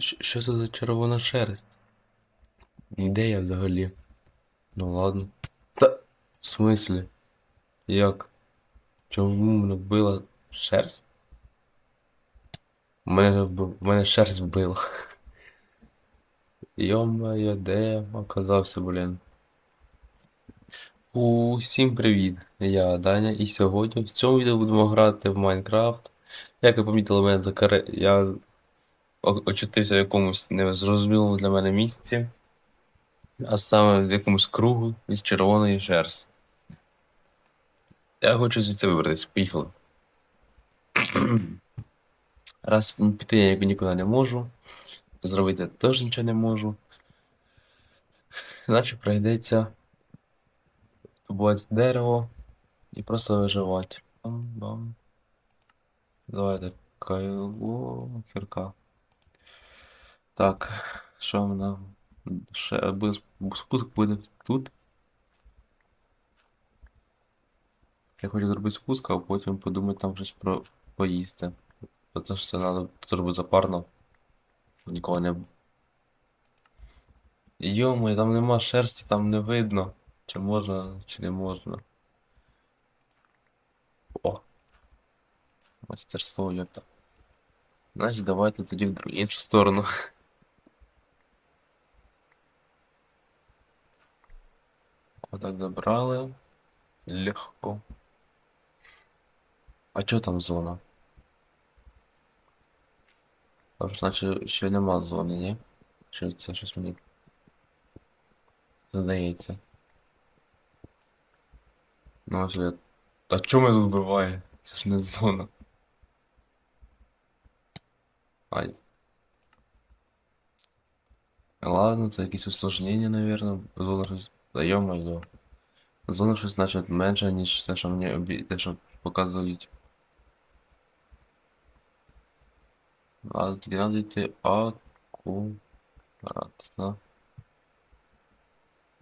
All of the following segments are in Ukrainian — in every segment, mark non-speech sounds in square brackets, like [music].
Що, це за червона шерсть? Де я взагалі? Ну ладно. Та. В смислі? Як? Чому мене вбила шерсть? Мене, вб- мене шерсть вбила. Йо-моє, де я оказався, блін. Усім привіт! Я Даня, і сьогодні в цьому відео будемо грати в Майнкрафт. Як ви помітили, мене закаре... я очутився в якомусь незрозумілому для мене місці, а саме в якомусь кругу із червоної шерсті. Я хочу звідси вибратися. Поїхали. [clears throat] Раз піти я нікуди не можу, зробити теж нічого не можу. Значить прийдеться добувати дерево і просто виживати. Бам-бам. Давайте кайло, кірка. Так, що нам? Ще спуск буде тут. Я хочу зробити спуск, а потім подумати там щось про поїсти. Бо Це ж це треба буде запарно. Нікого не. Йомо, там нема шерсті, там не видно. Чи можна, чи не можна. О. Мастерство як-то. Значить, давайте тоді в іншу сторону. Отак забрали. Легко. А чо там зона? Там ж наче ще нема зони, ні? Чи це щось мені здається? Ну ось я. А чому мене тут вбиває? Це ж не зона. Ай. Ладно, це якісь усложнення, наверное. Зона щось. Да ё-моё. Зона щось значить менше, ніж те, що мені обі... те, що показують. А надо йти акуратно.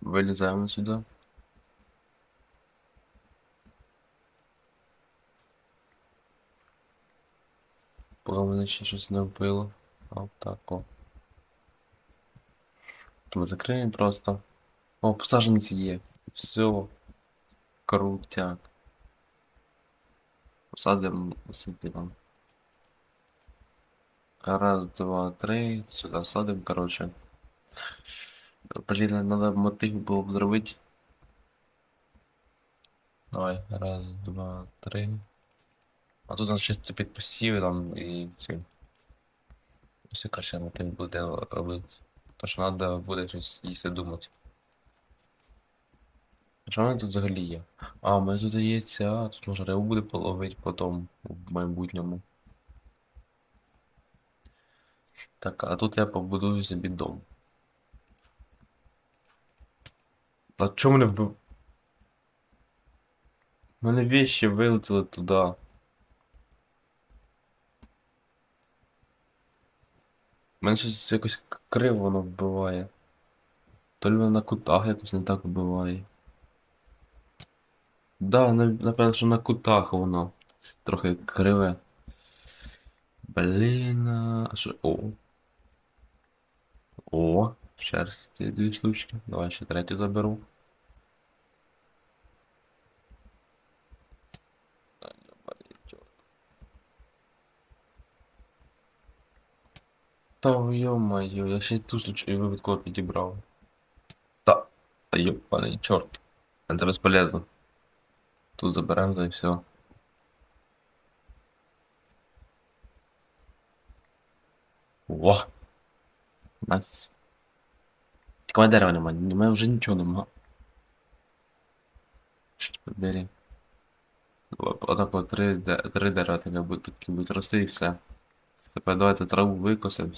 Вилізаємо сюди. Поки мене ще щось не вбило. Отако. Ми закриємо просто. О, посаженці є. Все. Крутяк. Посадимо там. Раз, два, три. Сюди садимо, короче. Блін, надо мотив було б. Давай, раз, два, три. А тут значить це під посіви там і ці. Ось краще мотив буде робити. То що треба буде щось їсти думати. Що в тут взагалі є? А, у мене тут є тут можна рибу буде половити потім в майбутньому. Так, а тут я побудую собі дом. А чому мене вбив? У мене вещи вилетіли туди. Мене щось якось криво воно вбиває. То ли воно на кутах якось не так вбиває. Да, на- напевно, що на кутах воно. Трохи криве. Блін. А що. О. О, шерсті дві штучки. Давай ще третю заберу. Та, йобаний чорт. Та ё-моё, я ще й ту случаю випадково підібрав. Та, та йобаний чорт. Це безполезно. Тут заберемо да і все. Во! Найс. Тільки мене дерева нема, у мене вже нічого нема. Бери? Отак от три, три дерева таке будуть, будуть рости і все. Тепер давайте траву викосимо,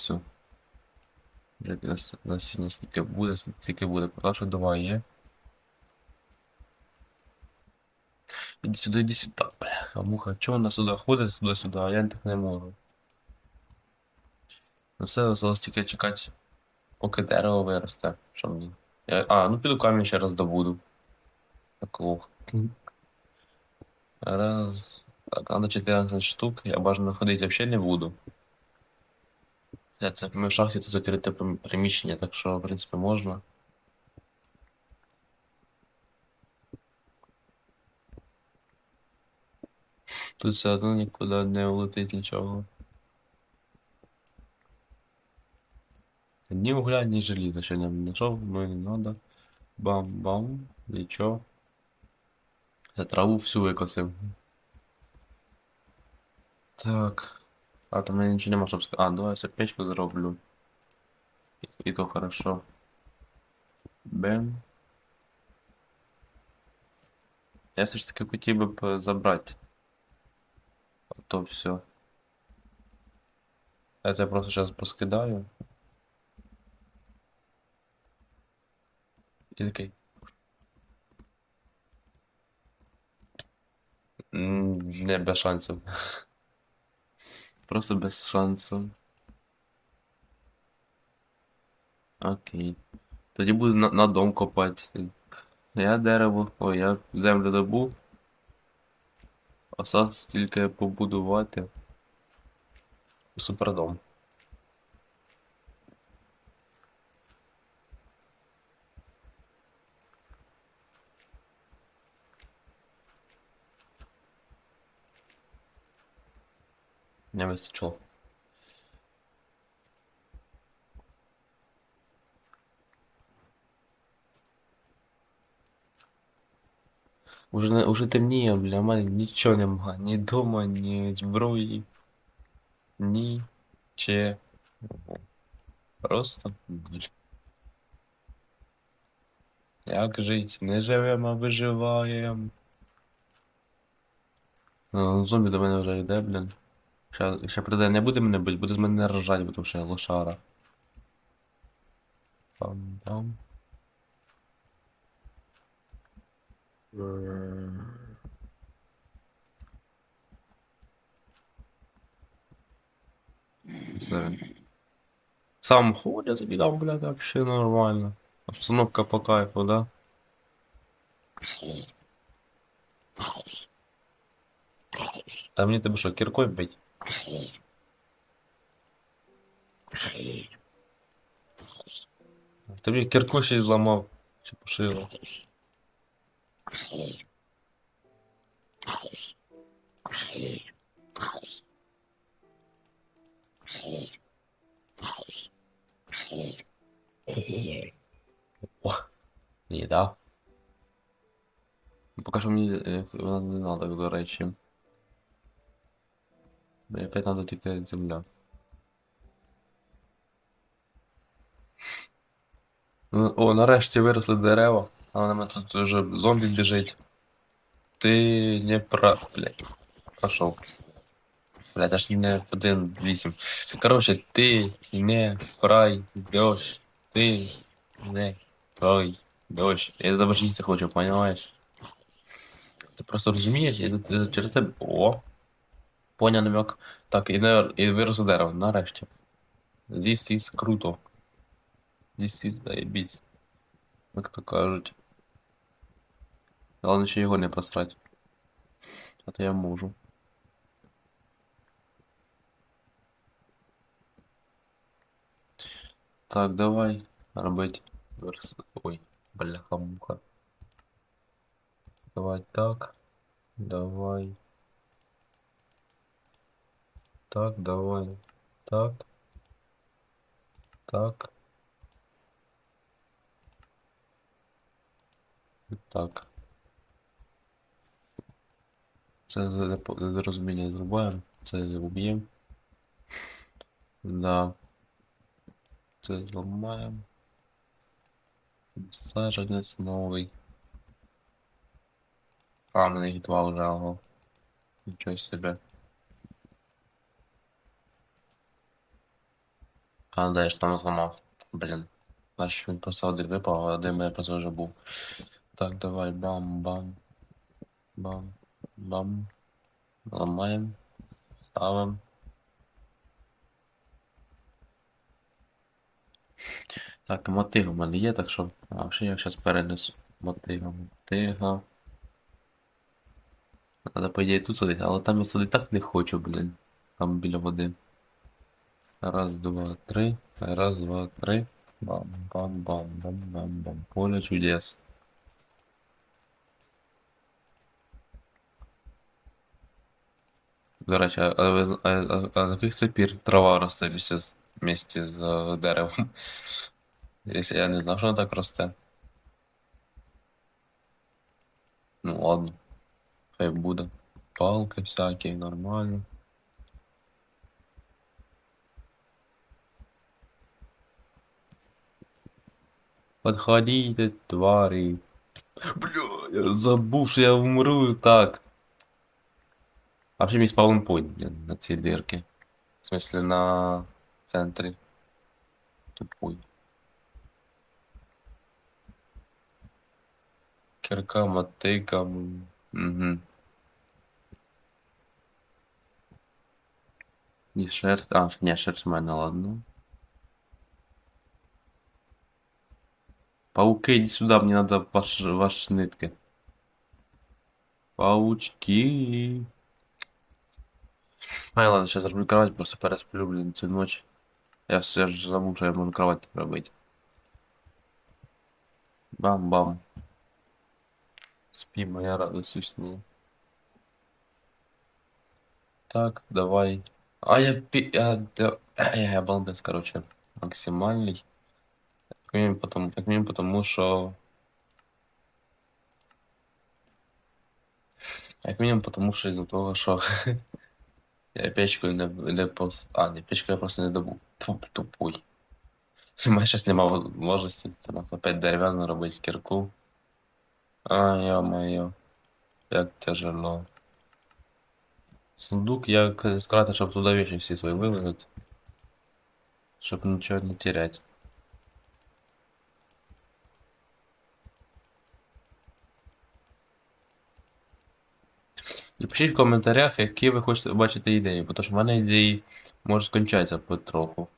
нас- Насіння скільки буде, скільки буде, поки що два є. Іди сюди, іди сюди, бляха, муха. Чого вона сюди ходить, туди-сюди, а я так не можу. Ну все, залишилось тільки чекати, поки дерево виросте. Що мені? Я... А, ну піду камінь ще раз добуду. Так, ох. Раз. Так, надо 14 штук. Я бажано ходити взагалі не буду. Бля, це ми в шахті тут закрите прим- приміщення, так що, в принципі, можна. Тут все одно нікуди не улетить нічого. Ні вугля, ні желіза ще не знайшов, ну не надо. Бам-бам, нічого. Я траву всю викосив. Так. А в мене нічого нема, щоб сказати. А, давай я печку зроблю. І, і то хорошо. Бем. Я все ж таки хотів би забрати. То все. Я просто зараз поскидаю. Такий. Не, без шансів. Просто без шансів. Окей. Тоді буду на, на дом копати. Я дерево, ой, я землю добув. Осталось тільки побудувати. Супердом. Не вистачило. Уже, уже темніє, бля, в мене нічого нема. Ні дома, ні зброї. Ні. Че. Просто. ніч. Як жить? Не живемо, а виживаємо. Ну, зомбі до мене вже йде, блін. Ще, ще прийде, не буде мене бити, буде з мене ржать, бо що я лошара. Пам-пам. Все. Сам ходят, забегал, блядь, вообще нормально. Обстановка по кайфу, да? А мне тебе что, киркой бить? Тобі кирку ще й зламав. Чи пошило. О, їда. Поки що мені е, вона не надо, до речі. Мені опять надо тільки земля. Ну, О, нарешті виросли дерева, А на мене тут вже зомбі біжить. Ти не прав, блядь. Пошов. Блядь, аж не один вісім. Короче, ти не пройдеш. Ти не пройдеш. Я тебе жити хочу, понимаєш? Ти просто розумієш, тут- через тебе. О! Поняв намек. Так, і, не, і виросло дерево, нарешті. This is круто. This is заебись. Як то кажуть. Главное ще його не просрать. А то я можу. Так, давай робить. Ой, бляха муха. Давай так. Давай. Так, давай. Так. Так. Так. Це розуміння зрубаємо. Це уб'ємо. Да. Це зламаємо. Саженець новий. А, мене гітва вже, ага. Нічого себе. А, де я ж там зламав. Блін. Значить він просто один випав, а один мене просто вже був. Так, давай, бам-бам. Бам. Бам. Ламаємо. Ставимо. Так, мотига в мене є, так що. А, ще я зараз перенесу. Мотига, мотига. Надо, по ідеї, тут сидіти, але там я сидіти так не хочу, блін. Там біля води. Раз, два, три. Раз, два, три. Бам, бам, бам, бам, бам, бам. Поле чудес. До речі, а, а, ви- а, а, а з яких це пір трава росте вместе з, вместе з е, деревом? Якщо я не знав, що вона так росте. Ну ладно. Хай буде. Палки всякі, нормально. Подходите, твари. Бля, я забув, що я вмру так. А ще мій спаунпойнт, блін, на цій дирці. В смысле, на центрі. Тупой. Кирка, мотика. Угу. Не шерсть. А, не, шерсть в мене, ладно. Пауки, иди сюда, мне надо ваш, ваши нитки. Паучки. Ай, ладно, сейчас зроблю кровать, просто пересплю, блин, цю ночь. Я, с- я ж забув, що я можу кровать робити. Бам-бам. Спи, моя радость усни. Так, давай. А я пи... Я, да- я, я балбес, короче. Максимальный. Как минимум потому, как минимум потому что... Як мінімум, тому що із-за того, що [laughs] я печку не, не пос... А, не, печку я просто не добув. Тупой. [laughs] У мене щось немає можливості там опять дерев'яно робити кірку. А, ё-моё. Як тяжело. Сундук я сказати, щоб туди вещи всі свої виложити. Щоб нічого не терять. І в коментарях, які ви хочете бачити ідеї, бо то що в мене ідеї можуть скончатися потроху.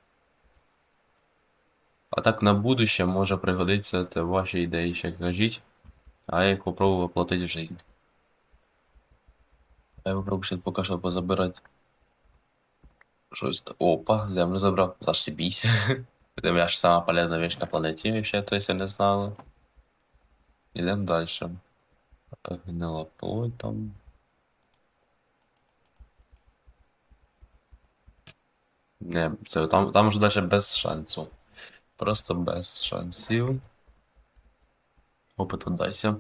А так на будуще може пригодитися ваші ідеї ще кажіть, а я їх попробую воплотити в жизнь. Я попробую ще поки що позабирати. Щось. Опа, землю забрав. Зашибісь. [laughs] Земля ж сама полезна вещь на планеті, ще то я не знали. Ідемо далі. Гнила там. Не, це там, там вже далі без шансу. Просто без шансів. Опит дайся.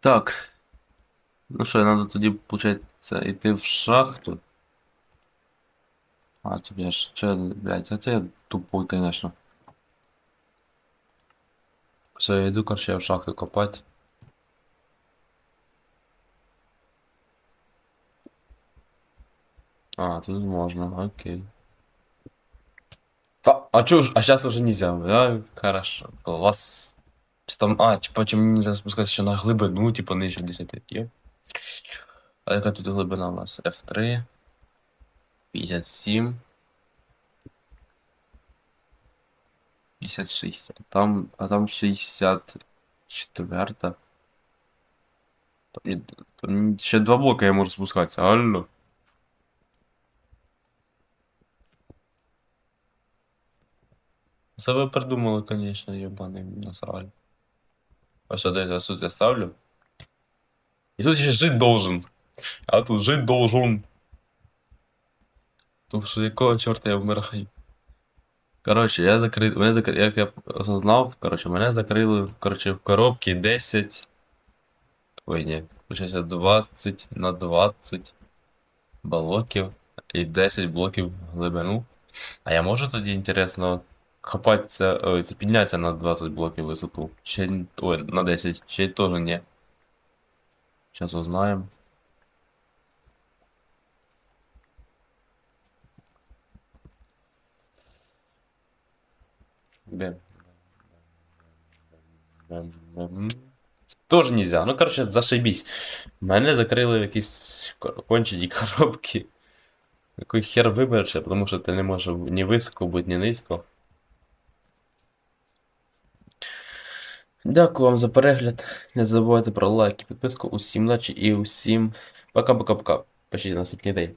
Так. Ну що, треба тоді, виходить, йти в шахту. А, це я ж, че, блядь, це, це я тупой, конечно. Все, я йду, короче, в шахту копати. А, тут можно, окей. А, а чё ж, а сейчас уже нельзя, да? Хорошо, класс. Чи Там, а, типа, чем нельзя спускаться еще на глибину, типа, нижче 10. Є. А яка тут глибина у нас? F3. 57. 56. А Там, а там 64. Там, там ще два блока я можу спускатися, алло. Це ви придумали, конечно, ебаний насраль. А що, десь я тут я ставлю? І тут ще жить должен. А тут жить должен. Тому що якого чорта я вмираю? Коротше, я закрив. Мене закрив. Як я осознав, коротше, мене закрили коротше, в коробці 10. Ой, ні. Получається 20 на 20 блоків і 10 блоків глибину. А я можу тоді, інтересно, хапатися, ой, це піднятися на 20 блоків висоту. Ще, ой, на 10, ще й теж узнаємо. Бем. Бем, бем. Тоже нельзя. Ну, короче, зашибись. Мене закрили якісь ко- кончені коробки. Який хер вибереш, тому що ти не можеш ні високо бути, ні низько. Дякую вам за перегляд. Не забувайте про лайк і підписку. Усім ночі і усім пока-пока-пока. Почти наступний день.